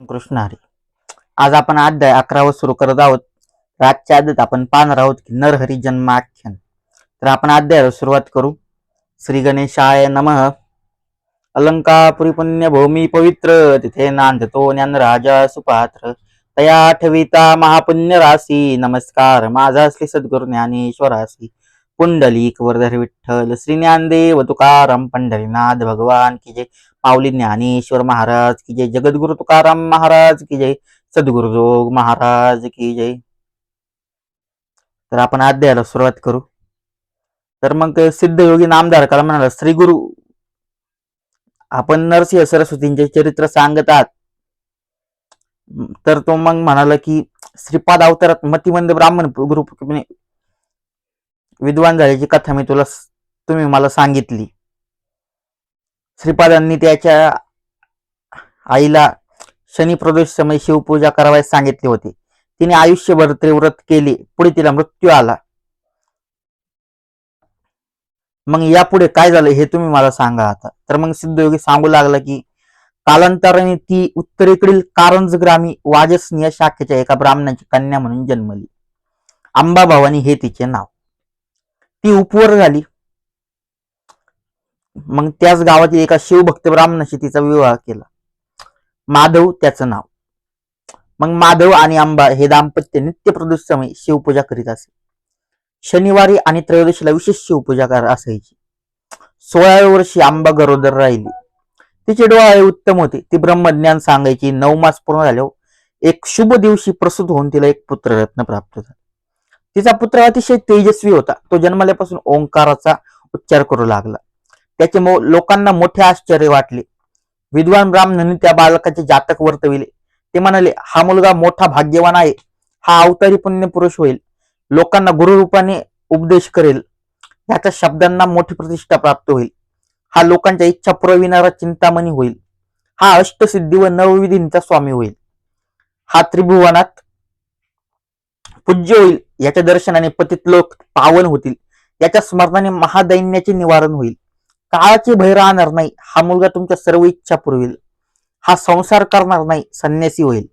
कृष्ण हरी. आज आपण अध्याय अकरावर सुरू करत आहोत. रातच्या आदत आपण पाहणार आहोत की नरहरी जन्माख्यान. तर आपण अध्यायाला सुरुवात करू. श्री गणेशाय नमः. अलंकापुरी पुण्य भूमी पवित्र तिथे नांदतो ज्ञानराजा सुपात्र. तया ठविता महापुण्य राशी नमस्कार. माझा श्री सद्गुरु ज्ञानेश्वरासी पुंडलिक वरधर विठ्ठल श्री ज्ञानदेव तुकाराम पंढरीनाथ भगवान की जय. माऊली ज्ञानेश्वर महाराज की जय जगद्गुरु तुकाराम महाराज की जय सद्गुरु जोग महाराज की जय. तर आपण अध्यायाला सुरुवात करू. तर मग सिद्धयोगी नामधारकाला म्हणाला श्री गुरु आपण नरसिंह सरस्वतींचे चरित्र सांगत आहात. तर तो मग म्हणाला की श्रीपाद अवतारात मतिमंद ब्राह्मण गुरु विद्वान झाल्याची कथा मी तुला तुम्ही मला सांगितली. श्रीपादांनी त्याच्या आईला शनी प्रदोष समय शिवपूजा करावयास सांगितले होते. तिने आयुष्यभर ते व्रत केले पुढे तिला मृत्यू आला. मग यापुढे काय झालं हे तुम्ही मला सांगा आता. तर मग सिद्धयोगी सांगू लागला की कालांतराने ती उत्तरेकडील कारंज ग्रामी वाजसनीय शाखेच्या एका ब्राह्मणाची कन्या म्हणून जन्मली. अंबा भवानी हे तिचे नाव. ती उपवर झाली. मग त्याच गावातील एका शिवभक्त ब्राह्मणाशी तिचा विवाह केला. माधव त्याचं नाव. मग माधव आणि आंबा हे दाम्पत्य नित्य प्रदोष समय शिवपूजा करीत असे. शनिवारी आणि त्रयोदशीला विशेष शिवपूजा कर असायची. सोळाव्या वर्षी आंबा गरोदर राहिली. तिचे डोळे उत्तम होते. ती ब्रह्मज्ञान सांगायची. नऊ मास पूर्ण झाल्यावर एक शुभ दिवशी प्रसूत होऊन तिला एक पुत्ररत्न प्राप्त झाला. तिचा पुत्र अतिशय तेजस्वी होता. तो जन्मल्यापासून ओंकाराचा उच्चार करू लागला. त्याचे लोकांना मोठे आश्चर्य वाटले. विद्वान ब्राह्मणांनी त्या बालकाचे जातक वर्तविले. ते म्हणाले हा मुलगा मोठा भाग्यवान आहे. हा अवतारी पुण्य पुरुष होईल. लोकांना गुरुरूपाने उपदेश करेल. याच्या शब्दांना मोठी प्रतिष्ठा प्राप्त होईल. हा लोकांच्या इच्छा पुरविणारा चिंतामणी होईल. हा अष्टसिद्धी व नवविधींचा स्वामी होईल. हा त्रिभुवनात पूज्य होईल. याच्या दर्शनाने पतित लोक पावन होतील. याच्या स्मरणाने महादैन्याचे निवारण होईल. काळाची भय राहणार नाही. हा मुलगा तुमच्या सर्व इच्छा पुरवेल हा संसार करणार नाही संन्यासी होईल.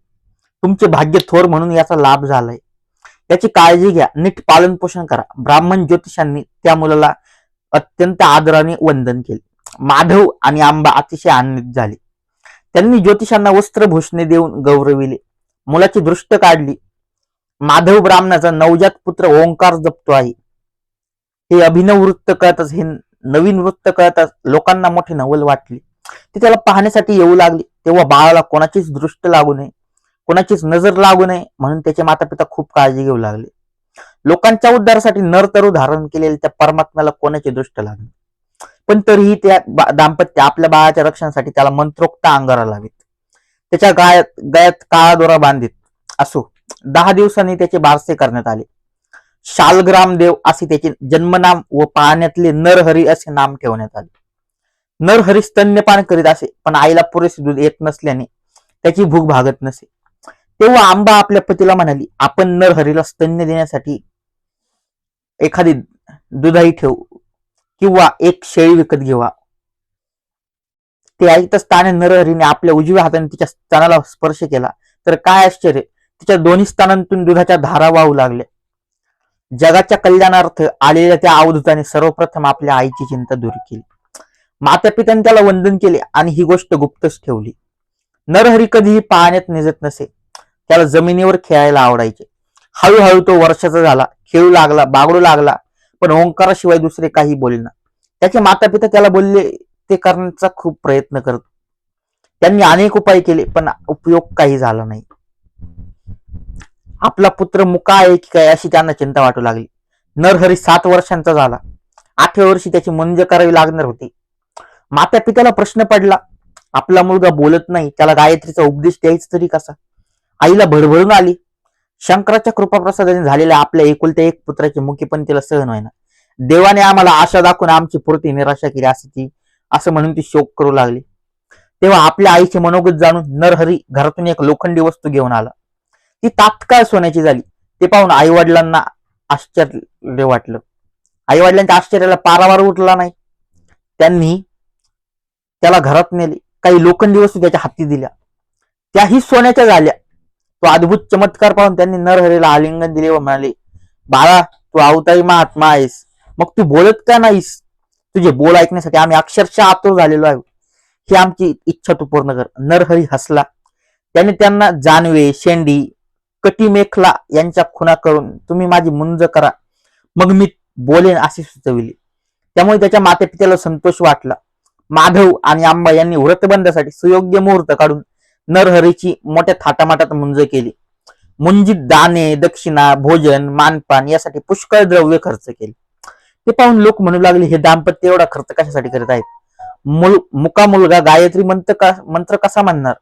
तुमचे भाग्य थोर म्हणून याचा लाभ झालाय. याची काळजी घ्या नीट पालन पोषण करा. ब्राह्मण ज्योतिषांनी त्या मुलाला अत्यंत आदराने वंदन केले. माधव आणि आंबा अतिशय आनंदित झाले. त्यांनी ज्योतिषांना वस्त्रभूषणे देऊन गौरविले. मुलाची दृष्ट काढली. माधव ब्राह्मणाचा नवजात पुत्र ओंकार जपतो आहे. हे अभिनव वृत्त कळतच हे नवीन वृत्त कळताच लोकांना मोठी नवल वाटली. ती त्याला पाहण्यासाठी येऊ लागले. तेव्हा बाळाला कोणाचीच दृष्ट लागू नये कोणाचीच नजर लागू नये म्हणून त्याचे माता पिता खूप काळजी घेऊ लागले. लोकांच्या उद्धारासाठी नरतरू धारण केलेल्या त्या परमात्म्याला कोणाची दृष्ट लागली? पण तरीही त्या दाम्पत्य आपल्या बाळाच्या रक्षणासाठी त्याला मंत्रोक्त अंगारा लावित. त्याच्या गायात गळ्यात काळा दोरा बांधित. असो दहा दिवसांनी त्याचे बारसे करण्यात आले. शालग्राम देव असे त्याचे जन्मनाम व पाण्यातले नरहरी असे नाम ठेवण्यात आले. नरहरी स्तन्यपान करीत असे पण आईला पुरेसे दूध येत नसल्याने त्याची भूक भागत नसे. तेव्हा आंबा आपल्या पतीला म्हणाली आपण नरहरीला स्तन्य देण्यासाठी एखादी दुधाई ठेवू किंवा एक शेळी विकत घेवा. ते ऐकताच ताने नरहरीने आपल्या उजव्या हाताने तिच्या स्तनाला स्पर्श केला. तर काय आश्चर्य तिच्या दोन्ही स्थानांतून दुधाच्या धारा वाहू लागल्या. जगाच्या कल्याणार्थ आलेल्या त्या अवधूताने सर्वप्रथम आपल्या आईची चिंता दूर केली. माता पित्याने त्याला वंदन केले आणि ही गोष्ट गुप्तच ठेवली. नरहरी कधीही पाहण्यात निजत नसे. त्याला जमिनीवर खेळायला आवडायचे. हळूहळू तो वर्षाचा झाला. खेळू लागला बागडू लागला पण ओंकाराशिवाय दुसरे काही बोलना त्याचे माता पिता त्याला बोलले ते करण्याचा खूप प्रयत्न करत त्यांनी अनेक उपाय केले पण उपयोग काही झाला नाही. आपला पुत्र मुका आहे की काय अशी त्यांना चिंता वाटू लागली. नरहरी सात वर्षांचा झाला. आठव्या वर्षी त्याची मंज करावी लागणार होती. माता पित्याला प्रश्न पडला. आपला मुलगा बोलत नाही. त्याला गायत्रीचा उपदेश द्यायचा तरी कसा? आईला भडभडून आली. शंकराच्या कृपाप्रसादाने झालेल्या आपल्या एकुलत्या एक पुत्राची मुखी पण तिला सहन व्हायना देवाने आम्हाला आशा दाखवून आमची पुरती निराशा केली असं ती असं म्हणून ती शोक करू लागली. तेव्हा आपल्या आईचे मनोगत जाणून नरहरी घरातून एक लोखंडी वस्तू घेऊन आला. ती तात्काळ सोन्याची झाली. ते पाहून आई वडिलांना आश्चर्य वाटलं. आई वडिलांच्या आश्चर्याला पारावार उठला नाही. त्यांनी त्याला घरात नेले. काही लोखंडी वस्तू त्याच्या हाती दिल्या. त्याही सोन्याच्या झाल्या. तो अद्भुत चमत्कार पाहून त्यांनी नरहरीला आलिंगन दिले व म्हणाले बाळा तू आवताई महात्मा आहेस. मग तू बोलत का नाहीस? तुझे बोल ऐकण्यासाठी आम्ही अक्षरशः आतुर झालेलो आहे ही आमची इच्छा तू पूर्ण कर. नरहरी हसला. त्याने त्यांना जानवे शेंडी कटीमेखला यांच्या खुना करून तुम्ही माझी मुंज करा. मग मी बोलेन अशी सुचविले. त्यामुळे त्याच्या मातेपित्याला संतोष वाटला. माधव आणि आंबा यांनी व्रतबंधासाठी सुयोग्य मुहूर्त काढून नरहरीची मोठ्या थाटामाटात मुंज केली. मुंजीत दाणे दक्षिणा भोजन मानपान यासाठी पुष्कळ द्रव्य खर्च केले. ते पाहून लोक म्हणू लागले हे दाम्पत्य एवढा खर्च कशासाठी करत आहेत? मुल मुका मुलगा गायत्री मंत्र का मंत्र कसा म्हणणार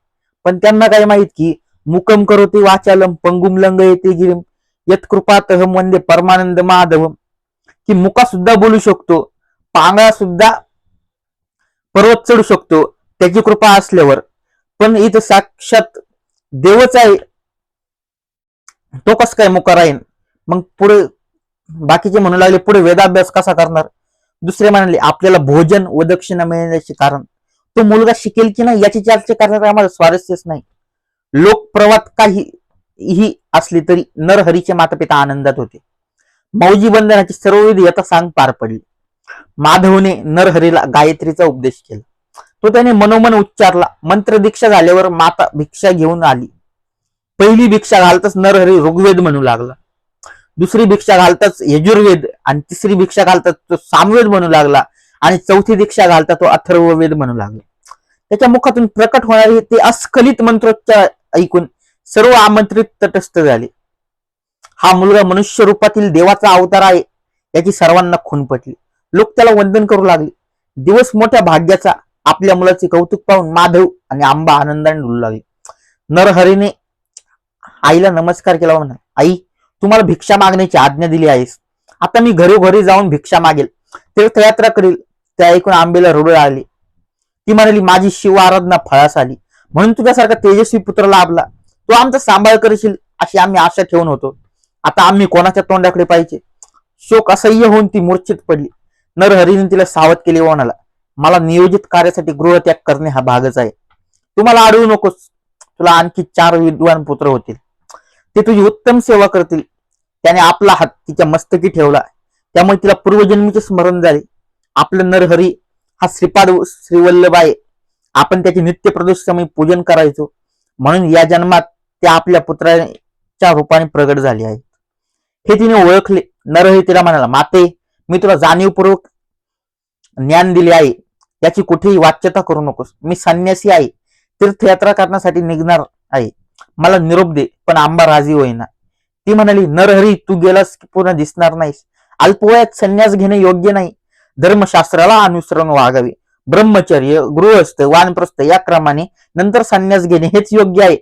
पण त्यांना काय माहीत की मुकम करोती वाचालम पंगुम लंग येते गिरीम। यत कृपातहम वंदे परमानंद माधवम। की मुका सुद्धा बोलू शकतो पांगळा सुद्धा पर्वत चढू शकतो त्याची कृपा असल्यावर. पण इथं साक्षात देवच आहे तो कस काय मुका राहीन? मग पुढे बाकीचे म्हणू लागले पुढे वेदाभ्यास कसा करणार? दुसरे म्हणाले आपल्याला भोजन व दक्षिणा मिळण्याचे कारण. तो मुलगा शिकेल की नाही याची चर्चा करण्यात आम्हाला स्वारस्यच नाही. लोकप्रवात काही ही असली तरी नरहरीचे मातापिता आनंदात होते. मौजी बंधनाची सर्व विधी यथासांग पार पडली. माधवने नरहरीला गायत्रीचा उपदेश केला. तो त्याने मनोमन उच्चारला. मंत्र दीक्षा झाल्यावर माता भिक्षा घेऊन आली. पहिली भिक्षा घालताच नरहरी ऋग्वेद म्हणू लागला. दुसरी भिक्षा घालताच यजुर्वेद आणि तिसरी भिक्षा घालताच तो सामवेद म्हणू लागला आणि चौथी दीक्षा घालता तो अथर्ववेद म्हणू लागला. त्याच्या मुखातून प्रकट होणारे ते अस्खलित मंत्रोच्चार ऐकून सर्व आमंत्रित तटस्थ झाले. हा मुलगा मनुष्य रूपातील देवाचा अवतार आहे याची सर्वांना खून पटली. लोक त्याला वंदन करू लागले. दिवस मोठ्या भाग्याचा आपल्या मुलाचे कौतुक पाहून माधव आणि आंबा आनंदाने डुलू लागले. नरहरीने आईला नमस्कार केला म्हणा आई तुम्हाला भिक्षा मागण्याची आज्ञा दिली आहेस. आता मी घरोघरी जाऊन भिक्षा मागेल. तीर्थयात्रा करील. त्या ऐकून आंबेला रडू लागली. ती म्हणाली माझी शिव आराधना फळास आली. म्हणून तुझ्यासारखा तेजस्वी पुत्र लाभला. तो आमचा सांभाळ करशील अशी आम्ही आशा ठेवून होतो. आता आम्ही कोणाच्या तोंडाकडे पाहिजे शोक असह्य होऊन ती मूर्छित पडली. नरहरीने तिला सावध केले व म्हणाला मला नियोजित कार्यासाठी गृहत्याग करणे हा भागच आहे. तुम्हाला अडवू नकोस. तुला आणखी चार विद्वान पुत्र होतील. ते तुझी उत्तम सेवा करतील. त्याने आपला हात तिच्या मस्तकी ठेवला. त्यामुळे तिला पूर्वजन्मीचे स्मरण झाले. आपलं नरहरी हा श्रीपाद श्रीवल्लभ आहे. आपण त्याचे नित्य प्रदोष पूजन करायचो. म्हणून या जन्मात त्या आपल्या पुत्राच्या रूपाने प्रगट झाली आहेत. हे तिने ओळखले. नरही तिला म्हणाला माते मी तुला जाणीवपूर्वक ज्ञान दिले आहे. याची कुठेही वाच्यता करू नकोस. मी संन्यासी आहे. तीर्थयात्रा करण्यासाठी निघणार आहे. मला निरोप दे पण आंबा राजी होईना. ती म्हणाली नरहरी तू गेलास की दिसणार नाहीस. अल्पवयात संन्यास घेणे योग्य नाही. धर्मशास्त्राला अनुसरून वागावे. ब्रह्मचर्य गृहस्थ वानप्रस्थ या क्रमाने नंतर संन्यास घेणे हेच योग्य आहे.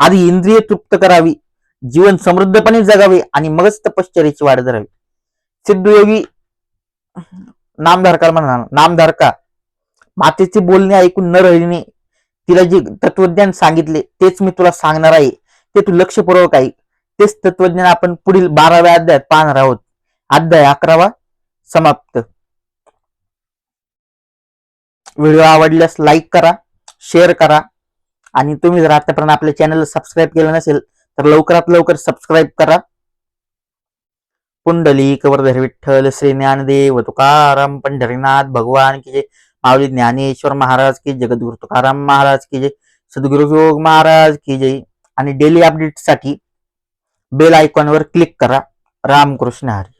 आधी इंद्रिय तृप्त करावी जीवन समृद्धपणे जगावे आणि मगच तपश्चर्याची वाढ धरावी. सिद्धयोगी नामधारका म्हणाला नामधारका मातेचे बोलणे ऐकून न राहिणे तिला जे तत्वज्ञान सांगितले तेच मी तुला सांगणार आहे. ते तू लक्षपूर्वक ऐक. तेच तत्वज्ञान आपण पुढील बाराव्या अध्यायात पाहणार आहोत. अध्याय अकरावा समाप्त. व्हिडिओ आवडल्यास लाईक करा शेअर करा आणि तुम्ही जर आतापर्यंत आपल्या चॅनलला सबस्क्राईब केलं नसेल तर लवकरात लवकर सबस्क्राईब करा. पुंडली कवरधर विठ्ठल श्री ज्ञानदेव तुकाराम पंढरीनाथ भगवान की जय. माऊली ज्ञानेश्वर महाराज की जगद्गुरु तुकाराम महाराज की जय. सद्गुरु योग महाराज की जय. आणि डेली अपडेटसाठी बेल आयकॉनवर क्लिक करा. रामकृष्ण हरी.